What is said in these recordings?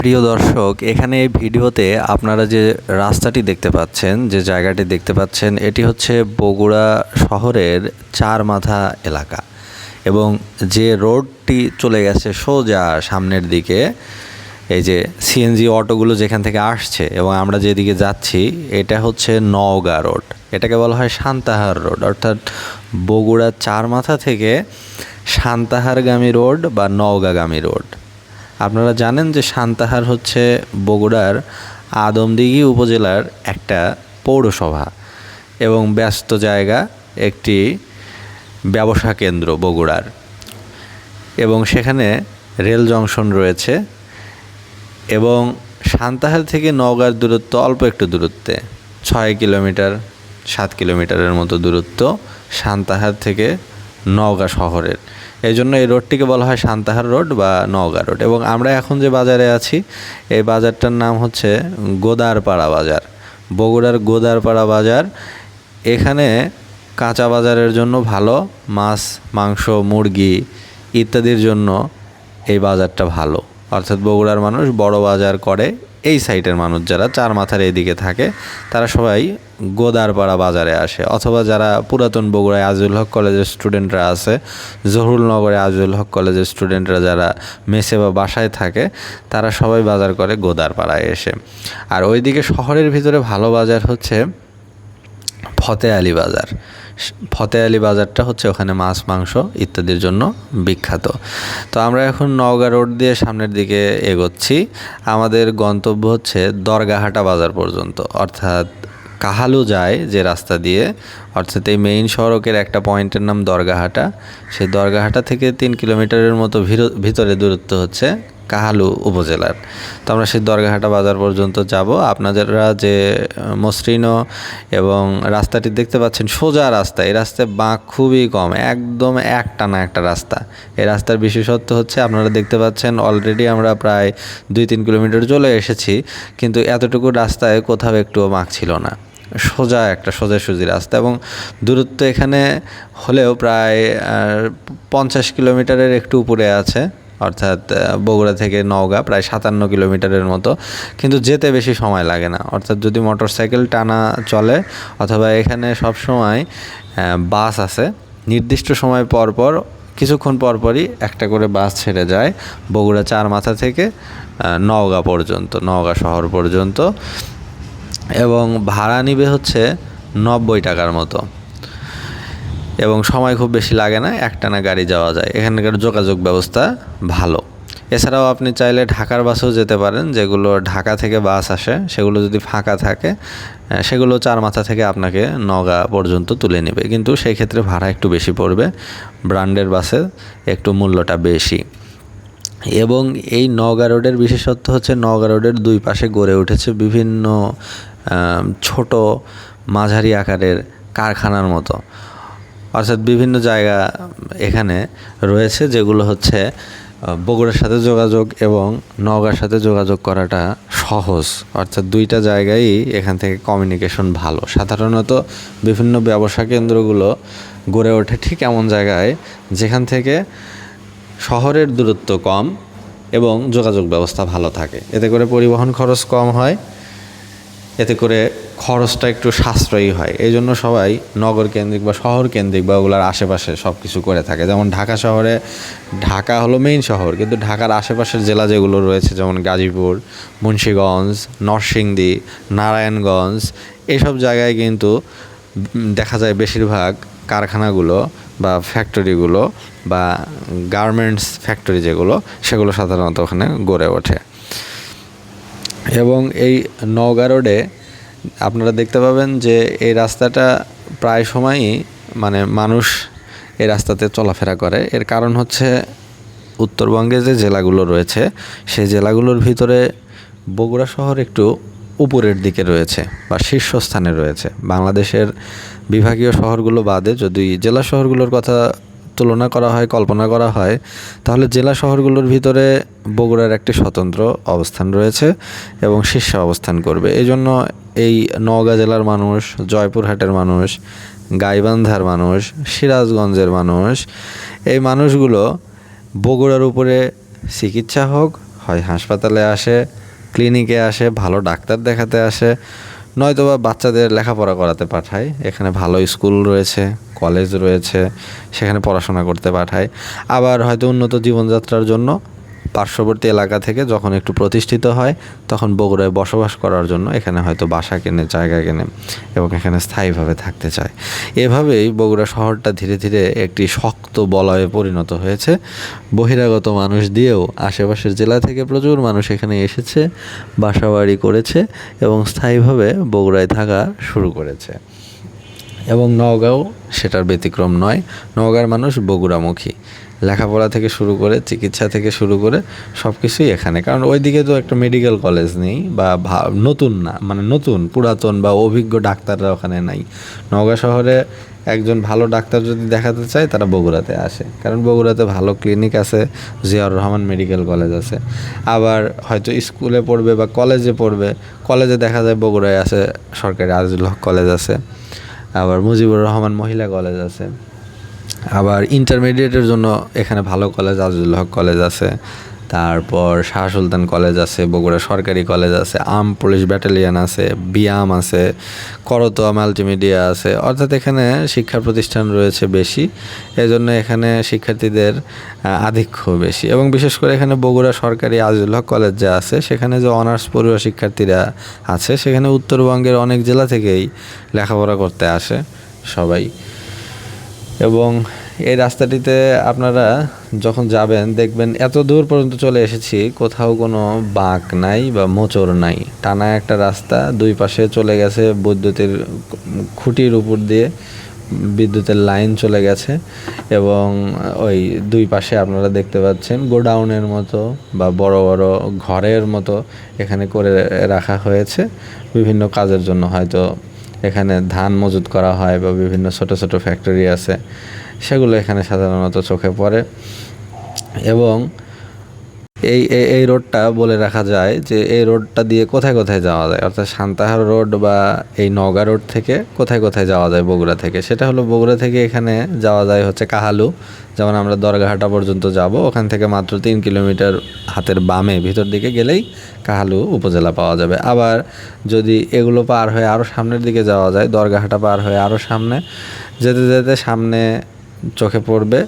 প্রিয় দর্শক, এখানে এই ভিডিওতে আপনারা যে রাস্তাটি দেখতে পাচ্ছেন, যে জায়গাটি দেখতে পাচ্ছেন, এটি হচ্ছে বগুড়া শহরের চার মাথা এলাকা। এবং যে রোডটি চলে গেছে সোজা সামনের দিকে, এই যে সিএনজি অটোগুলো যেখান থেকে আসছে এবং আমরা যেদিকে যাচ্ছি, এটা হচ্ছে নওগাঁ রোড। এটাকে বলা হয় সান্তাহার রোড। অর্থাৎ বগুড়া চার মাথা থেকে সান্তাহারগামী রোড বা নওগাঁগামী রোড। আপনারা জানেন যে সান্তাহার হচ্ছে বগুড়ার আদমদিঘি উপজেলার একটা পৌরসভা এবং ব্যস্ত জায়গা একটি ব্যবসা কেন্দ্র বগুড়ার। এবং সেখানে রেল জংশন রয়েছে এবং সান্তাহার থেকে নওগাঁর দূরত্ব অল্প একটু দূরত্বে, ছয় কিলোমিটার, সাত কিলোমিটারের মতো দূরত্ব সান্তাহার থেকে নওগাঁ শহরের। এই জন্য এই রোডটিকে বলা হয় সান্তাহার রোড বা নওগাঁ রোড। এবং আমরা এখন যে বাজারে আছি, এই বাজারটার নাম হচ্ছে গোদারপাড়া বাজার। বগুড়ার গোদারপাড়া বাজার। এখানে কাঁচা বাজারের জন্য ভালো, মাছ, মাংস, মুরগি ইত্যাদির জন্য এই বাজারটা ভালো। অর্থাৎ বগুড়ার মানুষ বড় বাজার করে এই সাইটের মানুষ যারা, চার মাথার এদিকে থাকে, তারা সবাই গোদারপাড়া বাজারে আসে। অথবা যারা পুরাতন বগুড়ায় আজিউল হক কলেজের স্টুডেন্টরা আছে জহুরুলনগরে আজিউল হক কলেজের স্টুডেন্টরা যারা মেসে বা বাসায় থাকে, তারা সবাই বাজার করে গোদারপাড়ায় এসে। আর ওইদিকে শহরের ভিতরে ভালো বাজার হচ্ছে ফতে আলী বাজার। ফতে আলী বাজারটা হচ্ছে ওখানে মাছ, মাংস ইত্যাদির জন্য বিখ্যাত। তো আমরা এখন নওগাঁ রোড দিয়ে সামনের দিকে এগোচ্ছি। আমাদের গন্তব্য হচ্ছে দরগাহাটা বাজার পর্যন্ত। অর্থাৎ কাহালু যায় যে রাস্তা দিয়ে, অর্থাৎ এই মেইন সড়কের একটা পয়েন্টের নাম দরগাহাটা। সেই দরগাহাটা থেকে তিন কিলোমিটারের মতো ভিতরে দূরত্ব হচ্ছে কাহালু উপজেলার। তো আমরা সেই দরগাহাটা বাজার পর্যন্ত যাব। আপনারা যে মসৃণ এবং রাস্তাটি দেখতে পাচ্ছেন, সোজা রাস্তা। এই রাস্তায় বাঁক খুবই কম, একদম একটানা একটা রাস্তা। এই রাস্তার বিশেষত্ব হচ্ছে, আপনারা দেখতে পাচ্ছেন অলরেডি আমরা প্রায় দুই তিন কিলোমিটার চলে এসেছি, কিন্তু এতটুকু রাস্তায় কোথাও একটুও বাঁক ছিল না। সোজা একটা সোজাসুজি রাস্তা এবং দূরত্ব এখানে হলেও প্রায় পঞ্চাশ কিলোমিটারের একটু উপরে আছে। অর্থাৎ বগুড়া থেকে নওগাঁ, প্রায় সাতান্ন কিলোমিটারের মতো। কিন্তু যেতে বেশি সময় লাগে না। অর্থাৎ যদি মোটর সাইকেল টানা চলে, অথবা এখানে সব সময় বাস আছে, নির্দিষ্ট সময় পর পর, কিছুক্ষণ পরপরই একটা করে বাস ছেড়ে যায় বগুড়া চার মাথা থেকে নওগাঁ পর্যন্ত, নওগাঁ শহর পর্যন্ত। এবং ভাড়া নিবে হচ্ছে নব্বই টাকার মতো। এবং সময় খুব বেশি লাগে না, একটানা গাড়ি যাওয়া যায়। এখানকার যোগাযোগ ব্যবস্থা ভালো। এছাড়াও আপনি চাইলে ঢাকার বাসেও যেতে পারেন, যেগুলো ঢাকা থেকে বাস আসে, সেগুলো যদি ফাঁকা থাকে সেগুলো চার মাথা থেকে আপনাকে নগা পর্যন্ত তুলে নেবে। কিন্তু সেই ক্ষেত্রে ভাড়া একটু বেশি পড়বে, ব্র্যান্ডের বাসে একটু মূল্যটা বেশি। এবং এই নওগাঁ রোডের বিশেষত্ব হচ্ছে নওগাঁ রোডের দুই পাশে গড়ে উঠেছে বিভিন্ন ছোট মাঝারি আকারের কারখানার মতো। অর্থাৎ বিভিন্ন জায়গা এখানে রয়েছে যেগুলো হচ্ছে বগুড়ার সাথে যোগাযোগ এবং নওগাঁর সাথে যোগাযোগ করাটা সহজ। অর্থাৎ দুইটা জায়গায় এখান থেকে কমিউনিকেশন ভালো। সাধারণত বিভিন্ন ব্যবসা কেন্দ্রগুলো গড়ে ওঠে ঠিক এমন জায়গায় যেখান থেকে শহরের দূরত্ব কম এবং যোগাযোগ ব্যবস্থা ভালো থাকে। এতে করে পরিবহন খরচ কম হয়। এতে করে খরচটা একটু সাশ্রয়ী হয়। এই জন্য সবাই নগর কেন্দ্রিক বা শহর কেন্দ্রিক বা ওগুলার আশেপাশে সব কিছু করে থাকে। যেমন ঢাকা শহরে, ঢাকা হলো মেইন শহর, কিন্তু ঢাকার আশেপাশের জেলা যেগুলো রয়েছে, যেমন গাজীপুর, মুন্সীগঞ্জ, নরসিংদী, নারায়ণগঞ্জ এইসব জায়গায় কিন্তু দেখা যায় বেশিরভাগ কারখানাগুলো বা ফ্যাক্টরিগুলো বা গার্মেন্টস ফ্যাক্টরি যেগুলো, সেগুলো সাধারণত ওখানে গড়ে ওঠে। এবং এই নওগাঁ রোডে আপনারা দেখতে পাবেন যে এই রাস্তাটা প্রায় সময়ই মানে মানুষ এই রাস্তাতে চলাফেরা করে। এর কারণ হচ্ছে উত্তরবঙ্গে যে জেলাগুলো রয়েছে, সেই জেলাগুলোর ভিতরে বগুড়া শহর একটু উপরের দিকে রয়েছে বা শীর্ষস্থানে রয়েছে। বাংলাদেশের বিভাগীয় শহরগুলো বাদে যদি জেলা শহরগুলোর কথা তুলনা করা হয়, কল্পনা করা হয়, তাহলে জেলা শহরগুলোর ভিতরে বগুড়ার একটি স্বতন্ত্র অবস্থান রয়েছে এবং শীর্ষে অবস্থান করবে। এই জন্য এই নওগাঁ জেলার মানুষ, জয়পুরহাটের মানুষ, গাইবান্ধার মানুষ, সিরাজগঞ্জের মানুষ, এই মানুষগুলো বগুড়ার উপরে চিকিৎসা হোক, হয় হাসপাতালে আসে, ক্লিনিকে আসে, ভালো ডাক্তার দেখাতে আসে, নয়তোবা বাচ্চাদের লেখাপড়া করাতে পাঠায়, এখানে ভালো স্কুল রয়েছে। কলেজ রয়েছে, সেখানে পড়াশোনা করতে পাঠায়। আবার হয়তো উন্নত জীবনযাত্রার জন্য পার্শ্ববর্তী এলাকা থেকে যখন একটু প্রতিষ্ঠিত হয়, তখন বগুড়ায় বসবাস করার জন্য এখানে হয়তো বাসা কেনে, জায়গা কেনে এবং এখানে স্থায়ীভাবে থাকতে চায়। এভাবেই বগুড়া শহরটা ধীরে ধীরে একটি শক্ত বলয়ে পরিণত হয়েছে। বহিরাগত মানুষ দিয়েও আশেপাশের জেলা থেকে প্রচুর মানুষ এখানে এসেছে, বাসাবাড়ি করেছে এবং স্থায়ীভাবে বগুড়ায় থাকা শুরু করেছে। এবং নওগাঁও সেটার ব্যতিক্রম নয়। নওগাঁর মানুষ বগুড়ামুখী। লেখাপড়া থেকে শুরু করে, চিকিৎসা থেকে শুরু করে সব কিছুই এখানে। কারণ ওইদিকে তো একটা মেডিকেল কলেজ নেই বা নতুন না মানে নতুন, পুরাতন বা অভিজ্ঞ ডাক্তাররা ওখানে নাই। নওগাঁ শহরে একজন ভালো ডাক্তার যদি দেখাতে চায়, তারা বগুড়াতে আসে। কারণ বগুড়াতে ভালো ক্লিনিক আছে, জিয়াউর রহমান মেডিকেল কলেজ আছে। আবার হয়তো স্কুলে পড়বে বা কলেজে পড়বে কলেজে দেখা যায় বগুড়ায় আছে সরকারি আজিজুল হক কলেজ আছে। আবার মুজিবুর রহমান মহিলা কলেজ আছে। আবার ইন্টারমিডিয়েটের জন্য এখানে ভালো কলেজ আজিজুল হক কলেজ আছে। তারপর শাহ সুলতান কলেজ আছে, বগুড়া সরকারি কলেজ আছে, আম পুলিশ ব্যাটালিয়ান আছে, বিয়াম আছে, করতোয়া মাল্টিমিডিয়া আছে। অর্থাৎ এখানে শিক্ষা প্রতিষ্ঠান রয়েছে বেশি। এই জন্য এখানে শিক্ষার্থীদের আধিক্য বেশি। এবং বিশেষ করে এখানে বগুড়া সরকারি আজিজুল হক কলেজ যা আছে, সেখানে যে অনার্স পড়ুয়া শিক্ষার্থীরা আছে, সেখানে উত্তরবঙ্গের অনেক জেলা থেকেই লেখাপড়া করতে আসে সবাই। এবং এই রাস্তাটিতে আপনারা যখন যাবেন, দেখবেন এত দূর পর্যন্ত চলে এসেছি, কোথাও কোনো বাঁক নাই বা মোচড় নাই। টানা একটা রাস্তা, দুই পাশে চলে গেছে বৈদ্যুতিক খুঁটির উপর দিয়ে বিদ্যুতের লাইন চলে গেছে এবং ওই দুই পাশে আপনারা দেখতে পাচ্ছেন গোডাউনের মতো বা বড় বড় ঘরের মতো এখানে করে রাখা হয়েছে। বিভিন্ন কাজের জন্য হয়তো এখানে ধান মজুত করা হয় বা বিভিন্ন ছোট ছোট ফ্যাক্টরি আছে। সেগুলো এখানে সাধারণত চোখে পড়ে। এবং এই, এই- রোডটা বলে রাখা যায় যে এই রোডটা দিয়ে কোথায় কোথায় যাওয়া যায়? অর্থাৎ সান্তাহার রোড বা এই নওগাঁ রোড থেকে কোথায় কোথায় যাওয়া যায় বগুড়া থেকে? সেটা হলো বগুড়া থেকে এখানে যাওয়া যায় হচ্ছে কাহালু। যেমন আমরা দরগাহাটা পর্যন্ত যাব, ওখান থেকে মাত্র তিন কিলোমিটার হাতের বামে, ভিতর দিকে গেলেই কাহালু উপজেলা পাওয়া যাবে। আবার যদি এগুলো পার হয়ে আরও সামনের দিকে যাওয়া যায়, দরগাহাটা পার হয়ে আরও সামনে, যেতে যেতে সামনে চোখে পড়বে,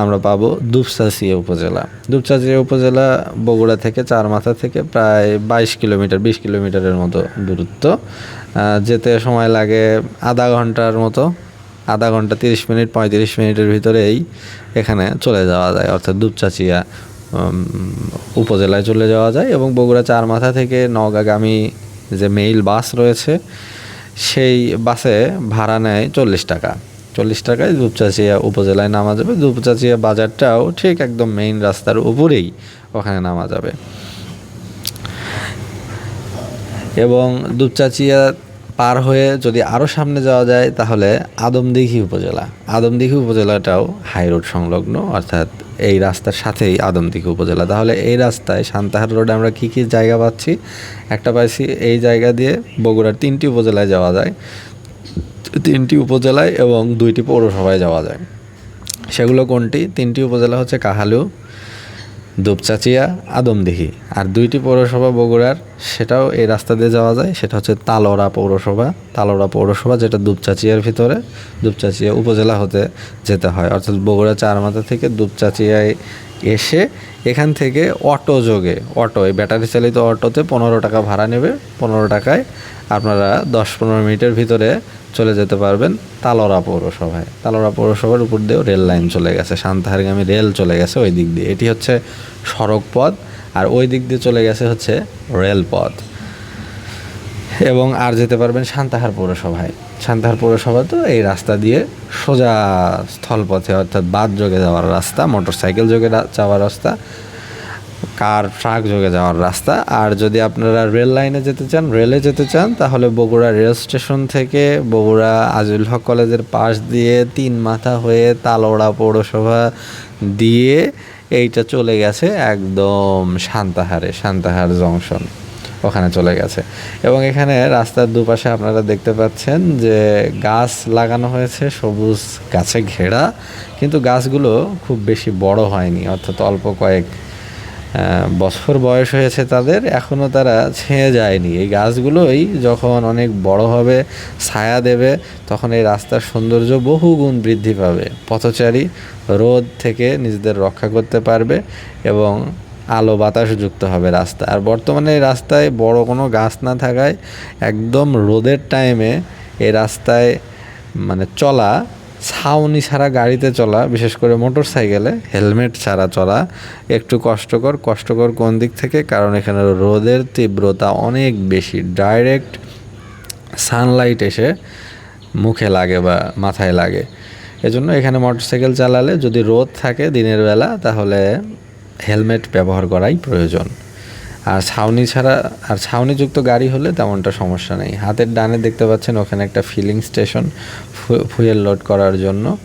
আমরা পাবো দুপচাচিয়া উপজেলা। দুপচাচিয়া উপজেলা বগুড়া থেকে চার মাথা থেকে প্রায় বাইশ কিলোমিটার, বিশ কিলোমিটারের মতো দূরত্ব। যেতে সময় লাগে আধা ঘণ্টার মতো, আধা ঘণ্টা তিরিশ মিনিট, পঁয়ত্রিশ মিনিটের ভিতরেই এখানে চলে যাওয়া যায়। অর্থাৎ দুপচাচিয়া উপজেলায় চলে যাওয়া যায় এবং বগুড়া চার মাথা থেকে নওগাঁগামী যে মেইল বাস রয়েছে, সেই বাসে ভাড়া নেয় চল্লিশ টাকা। চল্লিশ টাকায় দুপচাচিয়া উপজেলায় নামা যাবে। দুপচাচিয়া বাজারটাও ঠিক একদম মেইন রাস্তার উপরেই ওখানে নামা যাবে। এবং দুপচাচিয়া পার হয়ে যদি আরও সামনে যাওয়া যায়, তাহলে আদমদিঘি উপজেলা। আদমদিঘি উপজেলাটাও হাই রোড সংলগ্ন, অর্থাৎ এই রাস্তার সাথেই আদমদিঘি উপজেলা। তাহলে এই রাস্তায় সান্তাহার রোডে আমরা কী কী জায়গা পাচ্ছি? একটা পাইছি এই জায়গা দিয়ে বগুড়ার তিনটি উপজেলায় যাওয়া যায়। তিনটি উপজেলায় এবং দুইটি পৌরসভায় যাওয়া যায়। সেগুলো কোনটি? তিনটি উপজেলা হচ্ছে কাহালু, দুপচাচিয়া, আদমদিঘি। আর দুইটি পৌরসভা বগুড়ার, সেটাও এই রাস্তা দিয়ে যাওয়া যায়। সেটা হচ্ছে তালোড়া পৌরসভা। তালোড়া পৌরসভা যেটা দুপচাচিয়ার ভিতরে, দুপচাচিয়া উপজেলা হতে যেতে হয়। অর্থাৎ বগুড়া চারমাথা থেকে দুপচাচিয়ায় এসে এখান থেকে অটো যোগে, অটো, এই ব্যাটারি চালিত অটোতে পনেরো টাকা ভাড়া নেবে, পনেরো টাকায় আপনারা দশ পনেরো মিনিটের ভিতরে চলে যেতে পারবেন তালোড়া পৌরসভায়। তালোড়া পৌরসভার উপর দিয়েও রেল লাইন চলে গেছে শান্তাহারগামী রেল চলে গেছে ওই দিক দিয়ে। এটি হচ্ছে সড়ক পথ আর ওই দিক দিয়ে চলে গেছে হচ্ছে রেলপথ। এবং আর যেতে পারবেন সান্তাহার পৌরসভায়। সান্তাহার পৌরসভা তো এই রাস্তা দিয়ে সোজা স্থলপথে, অর্থাৎ বাদ যোগে যাওয়ার রাস্তা মোটর সাইকেল যোগে যাওয়ার রাস্তা, কার ট্রাক যোগে যাওয়ার রাস্তা। আর যদি আপনারা রেল লাইনে যেতে চান, রেলে যেতে চান, তাহলে বগুড়া রেল স্টেশন থেকে বগুড়া আজিল হক কলেজের পাশ দিয়ে তিন মাথা হয়ে তালোড়া পৌরসভা দিয়ে এইটা চলে গেছে একদম শান্তাহারে শান্তাহার জংশন। ওখানে চলে গেছে। এবং এখানে রাস্তার দুপাশে আপনারা দেখতে পাচ্ছেন যে গাছ লাগানো হয়েছে, সবুজ গাছে ঘেরা। কিন্তু গাছগুলো খুব বেশি বড় হয়নি, অর্থাৎ অল্প কয়েক বছর বয়স হয়েছে তাদের। এখনও তারা ছেঁয়ে যায়নি। এই গাছগুলোই যখন অনেক বড় হবে, ছায়া দেবে, তখন এই রাস্তার সৌন্দর্য বহুগুণ বৃদ্ধি পাবে। পথচারী রোদ থেকে নিজেদের রক্ষা করতে পারবে এবং আলো বাতাস যুক্ত হবে রাস্তা আর বর্তমানে এই রাস্তায় বড় কোনো গাছ না থাকায় একদম রোদের টাইমে এই রাস্তায় মানে চলা, ছাউনি ছাড়া গাড়িতে চলা, বিশেষ করে মোটর সাইকেলে হেলমেট ছাড়া চলা একটু কষ্টকর। কষ্টকর কোন দিক থেকে? কারণ এখানে রোদের তীব্রতা অনেক বেশি। ডাইরেক্ট সানলাইট এসে মুখে লাগে বা মাথায় লাগে। এজন্য এখানে মোটরসাইকেল চালালে যদি রোদ থাকে দিনের বেলা, তাহলে হেলমেট ব্যবহার করাই প্রয়োজন। আর ছাউনি ছাড়া, আর ছাউনিযুক্ত গাড়ি হলে তেমনটা সমস্যা নেই। হাতের ডানে দেখতে পাচ্ছেন ওখানে একটা ফিলিং স্টেশন ফুয়েল লোড করার জন্য।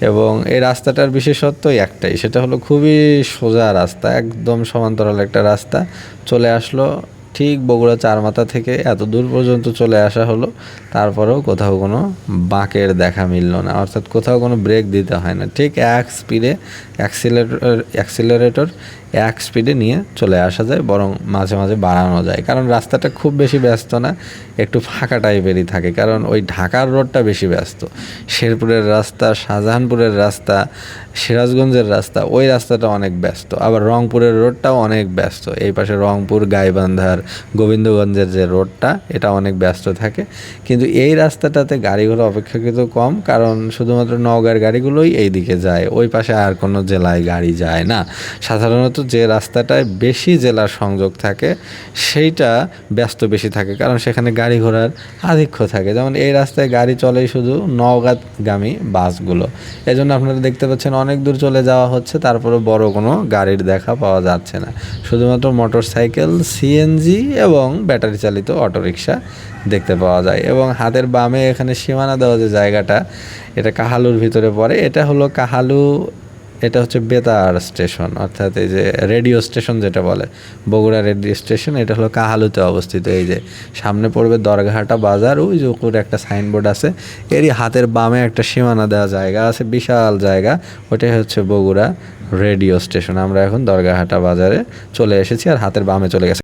এবং এই রাস্তাটার বিশেষত্ব একটাই, সেটা হলো খুবই সোজা রাস্তা, একদম সমান্তরাল একটা রাস্তা। চলে আসলো ঠিক বগুড়া চারমাথা থেকে, এত দূর পর্যন্ত চলে আসা হলো। তারপরেও কোথাও কোনো বাঁকের দেখা মিলল না, অর্থাৎ কোথাও কোনো ব্রেক দিতে হয় না। ঠিক এক স্পিডে অ্যাক্সিলারেটর অ্যাক্সিলারেটর এক স্পিডে নিয়ে চলে আসা যায়, বরং মাঝে মাঝে বাড়ানো যায়। কারণ রাস্তাটা খুব বেশি ব্যস্ত না, একটু ফাঁকা টাইপেরই থাকে। কারণ ওই ঢাকার রোডটা বেশি ব্যস্ত। শেরপুরের রাস্তা, শাহজাহানপুরের রাস্তা, সিরাজগঞ্জের রাস্তা, ওই রাস্তাটা অনেক ব্যস্ত। আবার রংপুরের রোডটাও অনেক ব্যস্ত। এই পাশে রংপুর, গাইবান্ধার, গোবিন্দগঞ্জের যে রোডটা এটা অনেক ব্যস্ত থাকে। কিন্তু এই রাস্তাটাতে গাড়িগুলো অপেক্ষাকৃত কম, কারণ শুধুমাত্র নওগাঁর গাড়িগুলোই এই দিকে যায়। ওই পাশে আর কোনো জেলায় গাড়ি যায় না। সাধারণত যে রাস্তাটায় বেশি জেলার সংযোগ থাকে, সেইটা ব্যস্ত বেশি থাকে, কারণ সেখানে গাড়ি ঘোড়ার আধিক্য থাকে। যেমন এই রাস্তায় গাড়ি চলেই শুধু নওগাঁগামী বাসগুলো। এজন্য আপনারা দেখতে পাচ্ছেন অনেক দূর চলে যাওয়া হচ্ছে তারপরে বড় কোনো গাড়ির দেখা পাওয়া যাচ্ছে না। শুধুমাত্র মোটর সাইকেল সিএনজি এবং ব্যাটারি চালিত অটোরিকশা দেখতে পাওয়া যায় এবং হাতের বামে এখানে সীমানা দেওয়া যে জায়গাটা, এটা কাহালুর ভিতরে পড়ে। এটা হলো কাহালু এটা হচ্ছে বেতার স্টেশন, অর্থাৎ এই যে রেডিও স্টেশন যেটা বলে, বগুড়া রেডিও স্টেশন, এটা হলো কাহালুতে অবস্থিত। এই যে সামনে পড়বে দরগাহাটা বাজার, ওই যে উপরে একটা সাইনবোর্ড আছে, এরই হাতের বামে একটা সীমানা দেওয়া জায়গা আছে, বিশাল জায়গা, ওটাই হচ্ছে বগুড়া রেডিও স্টেশন। আমরা এখন দরগাহাটা বাজারে চলে এসেছি, আর হাতের বামে চলে গেছে।